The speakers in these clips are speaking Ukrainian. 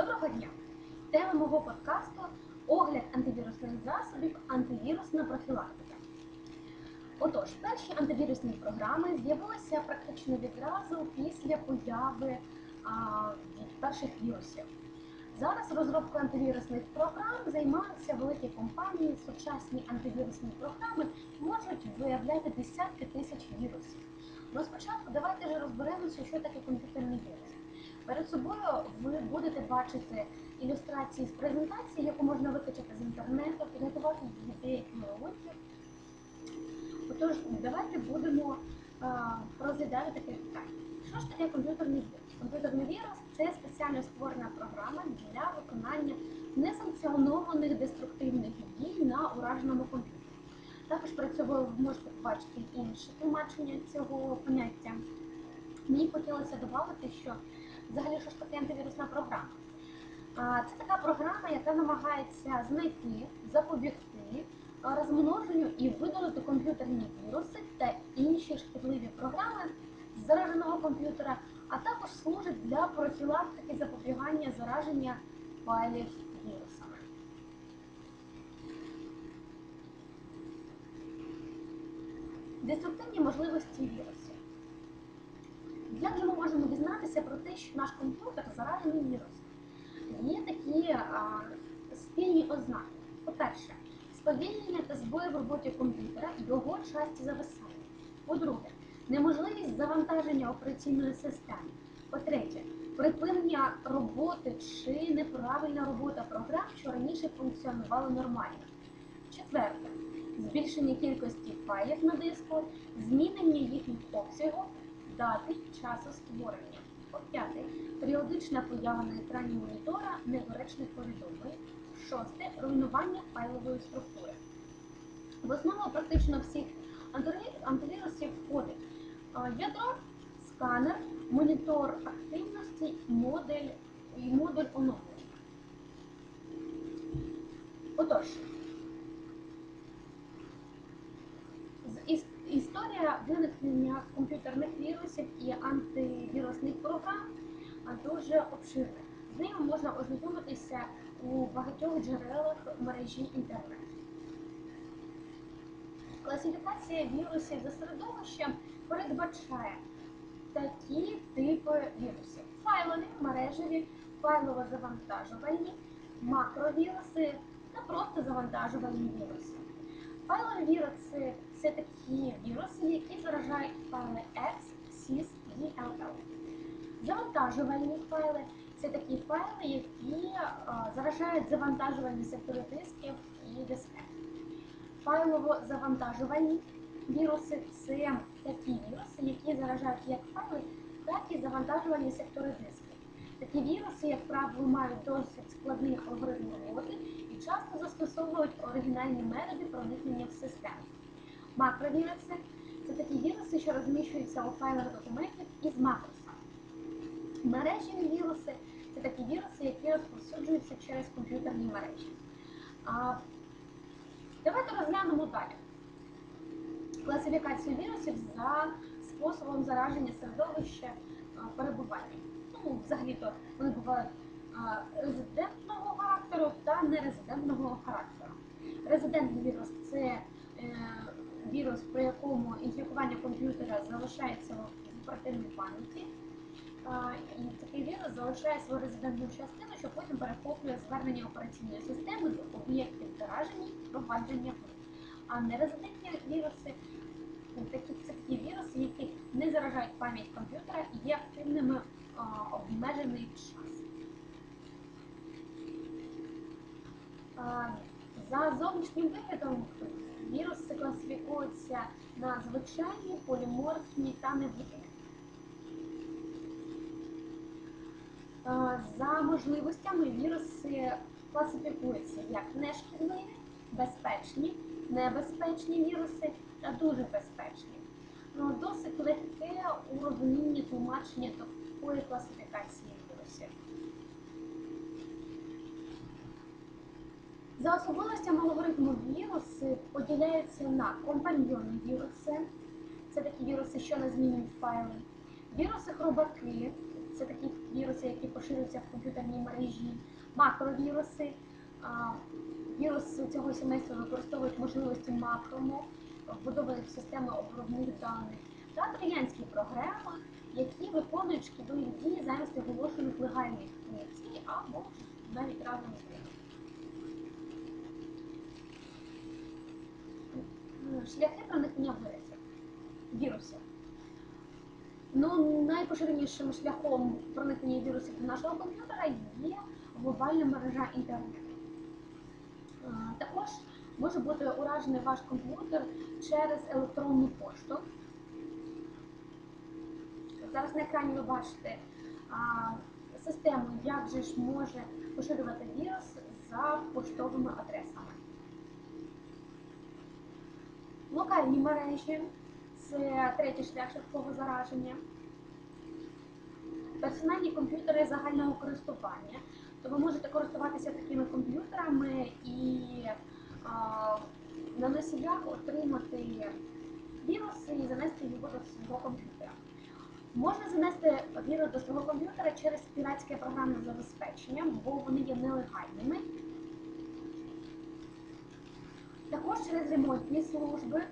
Доброго дня! Тема мого подкасту огляд антивірусних засобів, антивірусна профілактика. Отож, перші антивірусні програми з'явилися практично відразу після появи а, перших вірусів. Зараз розробкою антивірусних програм займаються великі компанії. Сучасні антивірусні програми можуть виявляти десятки тисяч вірусів. Ну, спочатку давайте ж розберемося, що таке комп'ютерний вірус. Перед собою ви будете бачити ілюстрації з презентації, яку можна викачати з інтернету, підготувати деякі уроки. Отож, давайте будемо а, розглядати таке питання. Що ж таке комп'ютерний вірус? Комп'ютерний вірус це спеціально створена програма для виконання несанкціонованих деструктивних дій на ураженому комп'ютері. Також перед собою ви можете побачити інше тлумачення цього поняття. Мені хотілося додати, що взагалі що ж таке антивірусна програма. Це така програма, яка намагається знайти, запобігти розмноженню і видалити комп'ютерні віруси та інші шкідливі програми з зараженого комп'ютера, а також служить для профілактики запобігання зараження файлів вірусами. Деструктивні можливості вірусів. Як же ми можемо дізнатися про те, що наш комп'ютер заражений вірусом? Є такі а, спільні ознаки. По-перше, сповільнення та збої в роботі комп'ютера, його часті зависання. По-друге, неможливість завантаження операційної системи. По-третє, припинення роботи чи неправильна робота програм, що раніше функціонували нормально. Четверте, збільшення кількості файлів на диску, змінення їхніх обсягу, дати часу створення. По-п'яте, періодична поява на екрані монітора недоречних повідомлень. Шосте руйнування файлової структури. В основу практично всіх антиві- антивірусів входить ядро, сканер, монітор активності, модель і модуль оновлення. Отож, з- іс- історія виникнення комп'ютерних вірусів і антивірусних програм дуже обширна. З нею можна ознайомитися у багатьох джерелах мережі інтернет. Класифікація вірусів за середовищем передбачає такі типи вірусів: файлові, мережеві, файлово-завантажувальні, макровіруси та просто завантажувальні віруси. Файлові віруси це такі віруси, які заражають файли X, SYS, DLL. Завантажувальні файли це такі файли, які заражають завантажувальні сектори дисків і дискет. Файлово-завантажувальні віруси це такі віруси, які заражають як файли, так і завантажувальні сектори дисків. Такі віруси, як правило, мають досить складний алгоритм роботи і часто застосовують оригінальні методи проникнення в систему. Макровіруси це такі віруси, що розміщуються у файлах документів із макросами. Мережеві віруси це такі віруси, які розповсюджуються через комп'ютерні мережі. А, давайте розглянемо далі класифікацію вірусів за способом зараження середовища перебування. Ну, взагалі-то вони бувають резидентного характеру та нерезидентного характеру. Резидентний вірус це е, вірус, при якому інфікування комп'ютера залишається в оперативній пам'яті. І такий вірус залишає свою резидентну частину, що потім перехоплює звернення операційної системи до об'єктів зараження і впровадження. А нерезидентні віруси такі це такі віруси, які не заражають пам'ять комп'ютера і є активними обмежений час. А, За зовнішнім виглядом віруси класифікуються на звичайні, поліморфні та невидимі. За можливостями віруси класифікуються як нешкідливі, безпечні, небезпечні віруси та дуже безпечні. Ну, досить легке у тлумачення такої класифікації вірусів. За особливостями алгоритму віруси поділяються на компаньйонні віруси, це такі віруси, що не змінюють файли, віруси хробаки, це такі віруси, які поширюються в комп'ютерній мережі, макровіруси. Віруси цього сімейства використовують можливості макромо, вбудованих в системи обробних даних, та троянські програми, які виконують шкідливі дії замість оголошених легальних функцій або навіть разом з ними. Шляхи проникнення вірусів. вірусів. Ну, найпоширенішим шляхом проникнення вірусів до нашого комп'ютера є глобальна мережа інтернету. Також може бути уражений ваш комп'ютер через електронну пошту. Зараз на екрані ви бачите а, систему, як же ж може поширювати вірус за поштовими адресами. Локальні мережі це третій шлях швидкого зараження. Персональні комп'ютери загального користування. То ви можете користуватися такими комп'ютерами і а, на носіях отримати віруси і занести його до свого комп'ютера. Можна занести вірус до свого комп'ютера через піратське програмне забезпечення, бо вони є нелегальними. Також через ремонтні служби.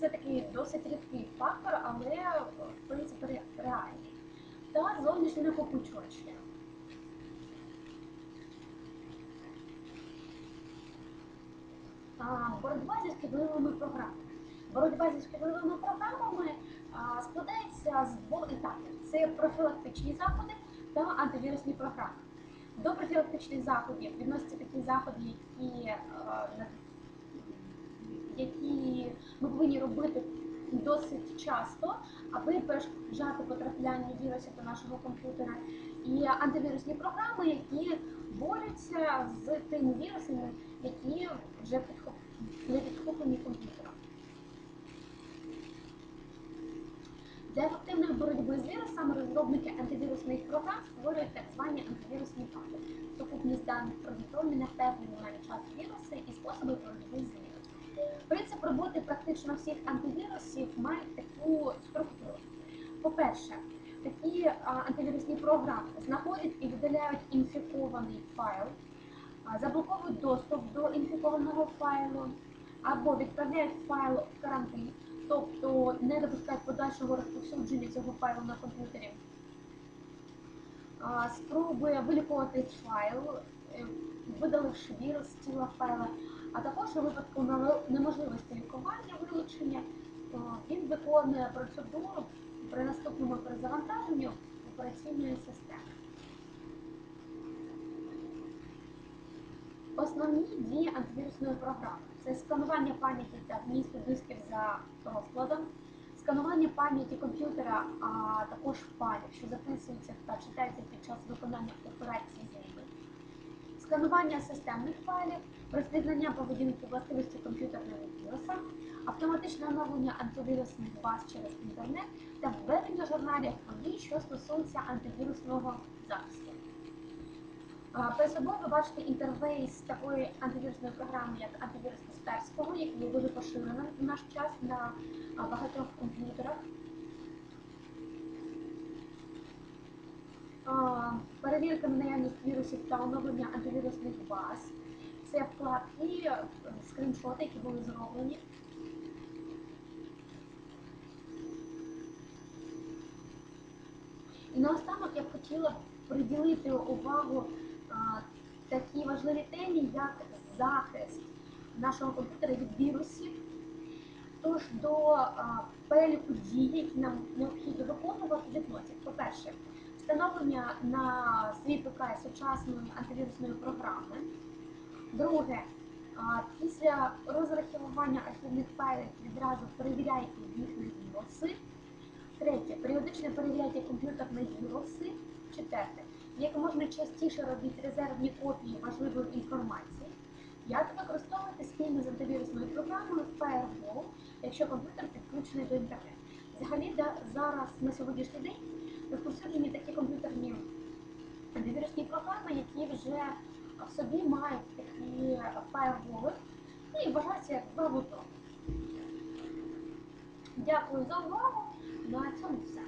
Це такий досить рідкий фактор, але в принципі реальний. Та зовнішні накопичувачі. Боротьба зі шкідливими програмами. Боротьба зі шкідливими програмами а, складається з двох етапів: це профілактичні заходи та антивірусні програми. До профілактичних заходів відносяться такі заходи, які, е, на- які ми повинні робити досить часто, аби перешкоджати потрапляння вірусів до нашого комп'ютера. І антивірусні програми, які борються з тими вірусами, які вже не підхоплені комп'ютером. Для ефективної боротьби з вірусами розробники антивірусних програм створюють так звані антивірусні паки, сукупність даних про відомі невпевнені на час віруси і способи боротьби з вірусом. Принцип роботи практично всіх антивірусів має таку структуру. По-перше, такі антивірусні програми знаходять і видаляють інфікований файл, заблоковують доступ до інфікованого файлу або відправляють файл в карантин, тобто не допускають подальшого розповсюдження цього файлу на комп'ютері. Спробує вилікувати файл, е, видаливши вірус з тіла файла, а також у випадку неможливості лікування вилучення, він виконує процедуру при наступному перезавантаженні операційної системи. Основні дії антивірусної програми це сканування пам'яті та вмісту дисків за розкладом, сканування пам'яті комп'ютера, а також файлів, що записуються та читаються під час виконання операції з ними, сканування системних файлів, розпізнання поведінки властивості комп'ютерного віруса, автоматичне оновлення антивірусних баз через інтернет та введення журналів подій, що стосуються антивірусного захисту. Перед собою ви бачите інтерфейс такої антивірусної програми, як антивірус Касперського, який є дуже поширеним в наш час на багатьох комп'ютерах. А, Перевірка на наявність вірусів та оновлення антивірусних баз. Це вкладки, е, скріншоти, які були зроблені. І наостанок я б хотіла приділити увагу а, такій важливій темі, як захист нашого комп'ютера від вірусів. Тож до а, переліку дій, які нам необхідно виконувати, відносять, по-перше, встановлення на свій ПК сучасної антивірусної програми. Друге, після розрахівування архівних файлів відразу перевіряйте їхні віруси. Третє. Періодично перевіряйте комп'ютерні віруси. Четверте. Як можна частіше робіть резервні копії важливої інформації. П'яте. Використовуйте спільно з антивірусною програмою Firewall, якщо комп'ютер підключений до інтернету. Взагалі зараз на сьогоднішній день розповсюджені такі комп'ютерні антивірусні програми, які вже в собі мають такі фаєрволи і вважаються як правотом. Дякую за увагу. На цьому все.